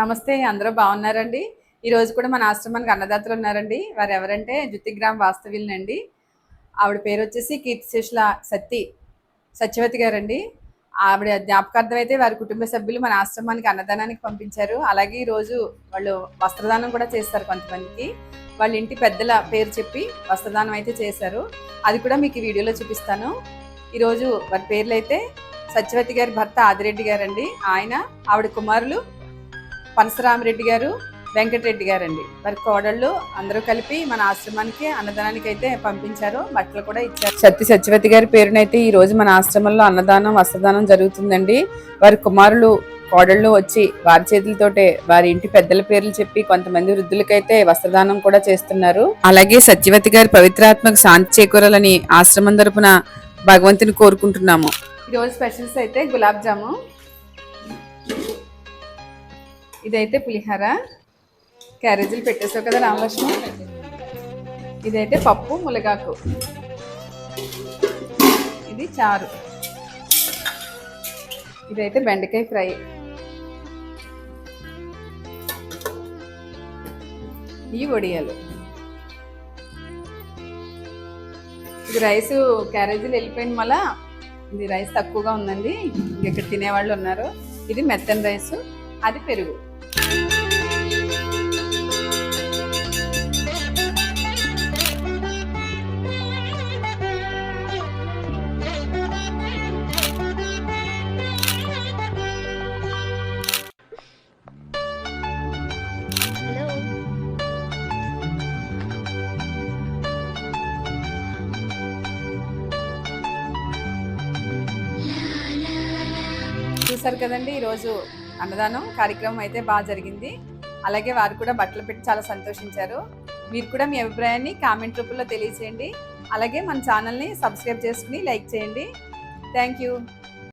నమస్తే అందరూ బాగున్నారండి? ఈ రోజు కూడా మన ఆశ్రమానికి అన్నదాతలు ఉన్నారండి. వారు ఎవరంటే జ్యుతిగ్రామ్ వాస్తవ్యులనండి ఆవిడ పేరు వచ్చేసి కీర్తిశేషుల సత్తి సత్యవతి గారండి. ఆవిడ జ్ఞాపకార్థం అయితే వారి కుటుంబ సభ్యులు మన ఆశ్రమానికి అన్నదానానికి పంపించారు. అలాగే ఈరోజు వాళ్ళు వస్త్రదానం కూడా చేస్తారు కొంతమందికి. వాళ్ళ ఇంటి పెద్దల పేరు చెప్పి వస్త్రదానం అయితే చేశారు. అది కూడా మీకు ఈ వీడియోలో చూపిస్తాను. ఈరోజు వారి పేర్లు అయితే సత్యవతి గారి భర్త ఆదిరెడ్డి గారండి. ఆయన ఆవిడ కుమారులు పనసరామరెడ్డి గారు వెంకటరెడ్డి గారండి. వారి కోడళ్ళు అందరూ కలిపి మన ఆశ్రమానికి అన్నదానానికి అయితే పంపించారు. బట్టలు కూడా ఇచ్చారు. సత్య సత్యవతి గారి పేరునైతే ఈ రోజు మన ఆశ్రమంలో అన్నదానం వస్త్రదానం జరుగుతుందండి. వారి కుమారులు కోడళ్ళు వచ్చి వారి చేతులతోటే వారి ఇంటి పెద్దల పేర్లు చెప్పి కొంతమంది వృద్ధులకైతే వస్త్రదానం కూడా చేస్తున్నారు. అలాగే సత్యవతి గారి పవిత్రాత్మక శాంతి చేకూరాలని ఆశ్రమం తరపున భగవంతుని కోరుకుంటున్నాము. ఈరోజు స్పెషల్స్ అయితే గులాబ్ జాము ఇదైతే పులిహార. క్యారేజీలు పెట్టేసావు కదా రామలక్ష్మి? ఇదైతే పప్పు ములగాకు. ఇది చారు. ఇదైతే బెండకాయ ఫ్రై. ఈ వడియాలు. ఇది రైస్ క్యారేజీలు వెళ్ళిపోయిన మళ్ళా. ఇది రైస్ తక్కువగా ఉందండి. ఇక్కడ తినేవాళ్ళు ఉన్నారు. ఇది మెత్తని రైస్. అది పెరుగు. చూసారు కదండి ఈరోజు అన్నదానం కార్యక్రమం అయితే బాగా జరిగింది. అలాగే వారు కూడా బట్టలు పెట్టి చాలా సంతోషించారు. మీరు కూడా మీ అభిప్రాయాన్ని కామెంట్ రూపంలో తెలియచేయండి. అలాగే మన ఛానల్ని సబ్స్క్రైబ్ చేసుకుని లైక్ చేయండి. Thank you.